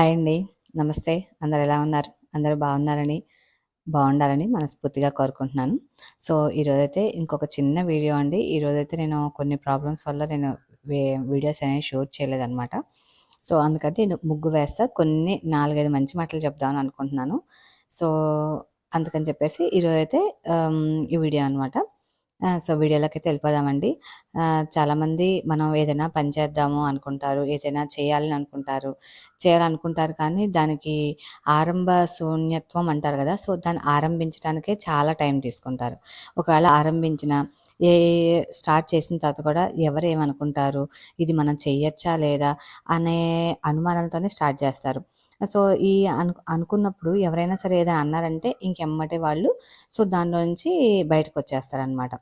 Hi అండి. నమస్తే. అందరు ఎలా ఉన్నారు? అందరు బాగున్నారని బాగుండాలని మనస్ఫూర్తిగా కోరుకుంటున్నాను. సో ఈరోజైతే ఇంకొక చిన్న వీడియో అండి. ఈరోజైతే నేను కొన్ని ప్రాబ్లమ్స్ వల్ల నేను వీడియోస్ అనేవి షూట్ చేయలేదన్నమాట. సో అందుకంటే నేను ముగ్గు వేస్తా. కొన్ని నాలుగైదు మంచి మాటలు చెప్దామని అనుకుంటున్నాను. సో అందుకని చెప్పేసి ఈరోజైతే ఈ వీడియో అనమాట సో వీడియోలోకి వెళ్ళిపోదామండి. చాలామంది మనం ఏదైనా పని చేద్దాము అనుకుంటారు ఏదైనా చేయాలని అనుకుంటారు చేయాలనుకుంటారు కానీ దానికి ఆరంభ శూన్యత్వం అంటారు కదా సో దాన్ని ఆరంభించడానికే చాలా టైం తీసుకుంటారు. ఒకవేళ ఆరంభించిన ఏ స్టార్ట్ చేసిన తర్వాత కూడా ఎవరు ఏమనుకుంటారు ఇది మనం చెయ్యొచ్చా లేదా అనే అనుమానంతోనే స్టార్ట్ చేస్తారు. సో ఈ అను అనుకున్నప్పుడు ఎవరైనా సరే ఏదైనా అన్నారంటే ఇంకెమ్మటే వాళ్ళు సో దానిలో నుంచి బయటకు వచ్చేస్తారనమాట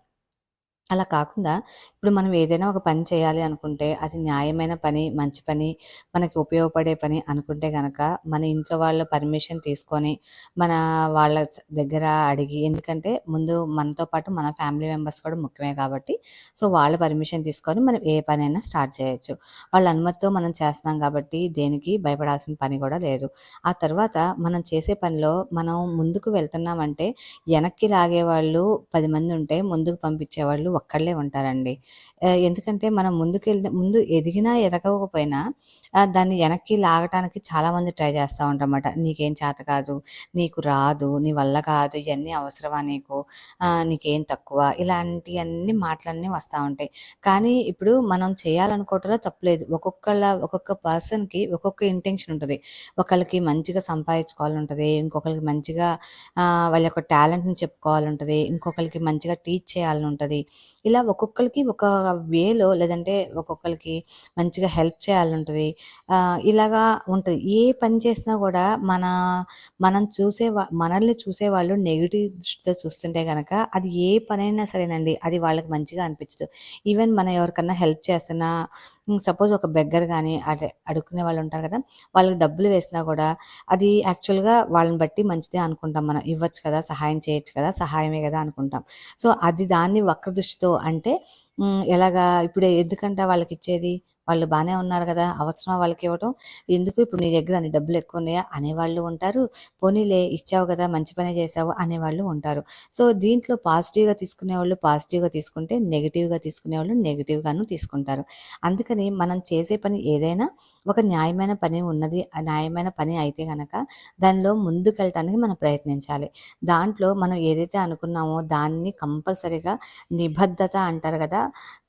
అలా కాకుండా ఇప్పుడు మనం ఏదైనా ఒక పని చేయాలి అనుకుంటే అది న్యాయమైన పని మంచి పని మనకి ఉపయోగపడే పని అనుకుంటే కనుక మన ఇంట్లో వాళ్ళ పర్మిషన్ తీసుకొని మన వాళ్ళ దగ్గర అడిగి ఎందుకంటే ముందు మనతో పాటు మన ఫ్యామిలీ మెంబర్స్ కూడా ముఖ్యమే కాబట్టి సో వాళ్ళ పర్మిషన్ తీసుకొని మనం ఏ పనైనా స్టార్ట్ చేయొచ్చు. వాళ్ళ అనుమతితో మనం చేస్తున్నాం కాబట్టి దేనికి భయపడాల్సిన పని కూడా లేదు. ఆ తర్వాత మనం చేసే పనిలో మనం ముందుకు వెళ్తున్నామంటే వెనక్కి లాగే వాళ్ళు పది మంది ఉంటే ముందుకు పంపించే వాళ్ళు ఒక్కళ్ళే ఉంటారండి. ఎందుకంటే మనం ముందుకెళ్ళి ముందు ఎదిగినా ఎదగకపోయినా దాన్ని వెనక్కి లాగటానికి చాలామంది ట్రై చేస్తూ ఉంటారన్నమాట. నీకేం చేత కాదు నీకు రాదు నీ వల్ల కాదు ఇవన్నీ అవసరమా నీకు? నీకేం తక్కువ? ఇలాంటివన్నీ మాటలన్నీ వస్తూ ఉంటాయి. కానీ ఇప్పుడు మనం చేయాలనుకోవటంలో తప్పలేదు. ఒక్కొక్కళ్ళ ఒక్కొక్క పర్సన్కి ఒక్కొక్క ఇంటెన్షన్ ఉంటుంది. ఒకళ్ళకి మంచిగా సంపాదించుకోవాలంటుంది ఇంకొకరికి మంచిగా వాళ్ళ యొక్క టాలెంట్ని చెప్పుకోవాలంటుంది ఇంకొకరికి మంచిగా టీచ్ చేయాలని ఉంటుంది ఇలా ఒక్కొక్కరికి ఒక వేలో లేదంటే ఒక్కొక్కరికి మంచిగా హెల్ప్ చేయాలంటుంది. ఉంటుంది ఇలాగా ఉంటుంది. ఏ పని చేసినా కూడా మన మనం చూసే మనల్ని చూసేవాళ్ళు నెగిటివ్ దృష్టితో చూస్తుంటే కనుక అది ఏ పనైనా సరేనండి అది వాళ్ళకి మంచిగా అనిపించదు ఈవెన్ మనం ఎవరికన్నా హెల్ప్ చేస్తున్నా సపోజ్ ఒక బెగ్గర్ కానీ అదే అడుక్కునే వాళ్ళు ఉంటారు కదా వాళ్ళకి డబ్బులు వేసినా కూడా అది యాక్చువల్గా వాళ్ళని బట్టి మంచిదే అనుకుంటాం మనం. ఇవ్వచ్చు కదా సహాయం చేయొచ్చు కదా సహాయమే కదా అనుకుంటాం. సో అది దాన్ని వక్ర దృష్టితో అంటే ఎలాగా ఇప్పుడు ఎందుకంటే వాళ్ళకి ఇచ్చేది? వాళ్ళు బాగానే ఉన్నారు కదా అవసరం వాళ్ళకి ఇవ్వటం? ఎందుకు ఇప్పుడు నీ దగ్గర అన్ని డబ్బులు ఎక్కువ ఉన్నాయా? అనేవాళ్ళు ఉంటారు. పోనీలే ఇచ్చావు కదా మంచి పని చేసావు అనేవాళ్ళు ఉంటారు. సో దీంట్లో పాజిటివ్గా తీసుకునే వాళ్ళు పాజిటివ్గా తీసుకుంటే నెగిటివ్గా తీసుకునే వాళ్ళు నెగిటివ్గాను తీసుకుంటారు. అందుకని మనం చేసే పని ఏదైనా ఒక న్యాయమైన పని ఉన్నది న్యాయమైన పని అయితే కనుక దానిలో ముందుకెళ్ళటానికి మనం ప్రయత్నించాలి. దాంట్లో మనం ఏదైతే అనుకున్నామో దాన్ని కంపల్సరీగా నిబద్ధత అంటారు కదా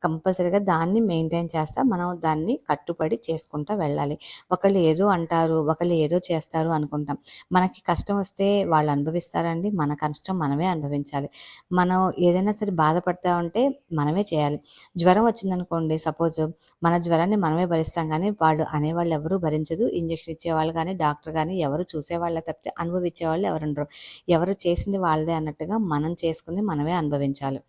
కంపల్సరీగా దాన్ని మెయింటైన్ చేస్తా మనం దాన్ని కట్టుబడి చేసుకుంటూ వెళ్ళాలి. ఒకళ్ళు ఏదో అంటారు ఒకళ్ళు ఏదో చేస్తారు అనుకుంటాం. మనకి కష్టం వస్తే వాళ్ళు అనుభవిస్తారండి. మన కష్టం మనమే అనుభవించాలి. మనం ఏదైనా సరే బాధపడతా ఉంటే మనమే చేయాలి. జ్వరం వచ్చిందనుకోండి సపోజ్ మన జ్వరాన్ని మనమే భరిస్తాం కానీ వాళ్ళు అనేవాళ్ళు ఎవరు భరించదు. ఇంజక్షన్ ఇచ్చేవాళ్ళు కానీ డాక్టర్ కానీ ఎవరు చూసేవాళ్ళే తప్పితే అనుభవించే వాళ్ళు ఎవరు ఉండరు ఎవరు చేసింది వాళ్ళదే అన్నట్టుగా మనం చేసుకుంది మనమే అనుభవించాలి.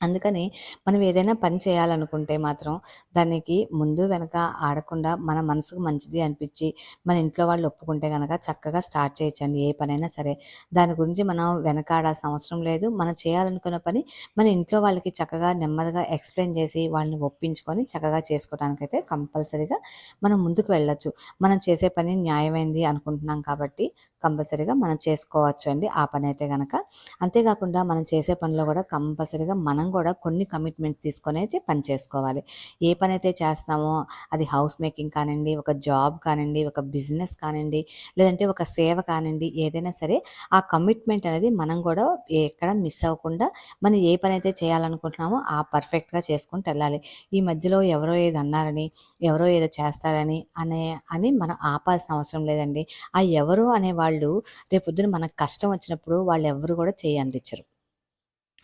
అందుకని మనం ఏదైనా పని చేయాలనుకుంటే మాత్రం దానికి ముందు వెనక ఆడకుండా మన మనసుకు మంచిది అనిపించి మన ఇంట్లో వాళ్ళు ఒప్పుకుంటే కనుక చక్కగా స్టార్ట్ చేయొచ్చండి ఏ పనైనా సరే. దాని గురించి మనం వెనకాడాల్సిన అవసరం లేదు. మనం చేయాలనుకున్న పని మన ఇంట్లో వాళ్ళకి చక్కగా నెమ్మదిగా ఎక్స్ప్లెయిన్ చేసి వాళ్ళని ఒప్పించుకొని చక్కగా చేసుకోవడానికైతే కంపల్సరీగా మనం ముందుకు వెళ్ళొచ్చు. మనం చేసే పని న్యాయమైంది అనుకుంటున్నాం కాబట్టి కంపల్సరీగా మనం చేసుకోవచ్చు అండి ఆ పని అయితే కనుక అంతేకాకుండా మనం చేసే పనిలో కూడా కంపల్సరీగా మనం మనం కూడా కొన్ని కమిట్మెంట్స్ తీసుకొని అయితే పని చేసుకోవాలి. ఏ పని అయితే చేస్తామో అది హౌస్ మేకింగ్ కానివ్వండి ఒక జాబ్ కానివ్వండి ఒక బిజినెస్ కానివ్వండి లేదంటే ఒక సేవ కానివ్వండి ఏదైనా సరే ఆ కమిట్మెంట్ అనేది మనం కూడా ఎక్కడ మిస్ అవ్వకుండా మనం ఏ పని అయితే చేయాలనుకుంటున్నామో ఆ పర్ఫెక్ట్గా చేసుకుంటూ వెళ్ళాలి. ఈ మధ్యలో ఎవరో ఏదో అన్నారని ఎవరో ఏదో చేస్తారని అనే అని మనం ఆపాల్సిన అవసరం లేదండి. ఆ ఎవరు అనే వాళ్ళు రేపొద్దున మనకు కష్టం వచ్చినప్పుడు వాళ్ళు ఎవరు కూడా చేయి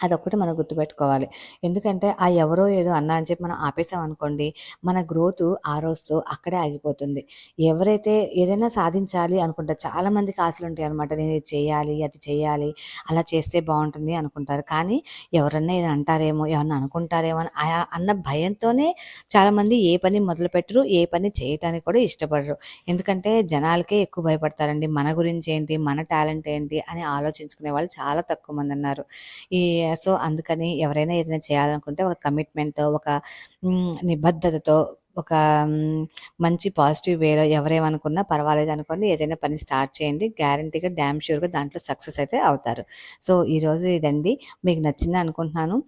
అదొక్కటి మనం గుర్తుపెట్టుకోవాలి. ఎందుకంటే ఆ ఎవరో ఏదో అన్నా అని చెప్పి మనం ఆపేసామనుకోండి మన గ్రోత్ ఆ రోజుతో అక్కడే ఆగిపోతుంది. ఎవరైతే ఏదైనా సాధించాలి అనుకుంటారు చాలామందికి ఆశలు ఉంటాయి అనమాట నేను ఇది చేయాలి అది చేయాలి అలా చేస్తే బాగుంటుంది అనుకుంటారు. కానీ ఎవరన్నా ఇది అంటారేమో ఏమన్నా అనుకుంటారేమో అని అన్న భయంతోనే చాలామంది ఏ పని మొదలుపెట్టరు ఏ పని చేయటానికి కూడా ఇష్టపడరు. ఎందుకంటే జనాలకే ఎక్కువ భయపడతారండి. మన గురించి ఏంటి మన టాలెంట్ ఏంటి అని ఆలోచించుకునే వాళ్ళు చాలా తక్కువ మంది ఉన్నారు. ఈ సో అందుకని ఎవరైనా ఏదైనా చేయాలనుకుంటే ఒక కమిట్మెంట్తో ఒక నిబద్ధతతో ఒక మంచి పాజిటివ్ వేలో ఎవరేమనుకున్నా పర్వాలేదు అనుకోండి. ఏదైనా పని స్టార్ట్ చేయండి. గ్యారంటీగా డ్యామ్ షూర్గా దాంట్లో సక్సెస్ అయితే అవుతారు. సో, ఈరోజు ఇదండి. మీకు నచ్చింది అనుకుంటున్నాను.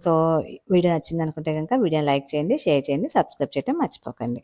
సో, వీడియో నచ్చింది అనుకుంటే కనుక వీడియో లైక్ చేయండి, షేర్ చేయండి, సబ్స్క్రైబ్ చేయడం మర్చిపోకండి.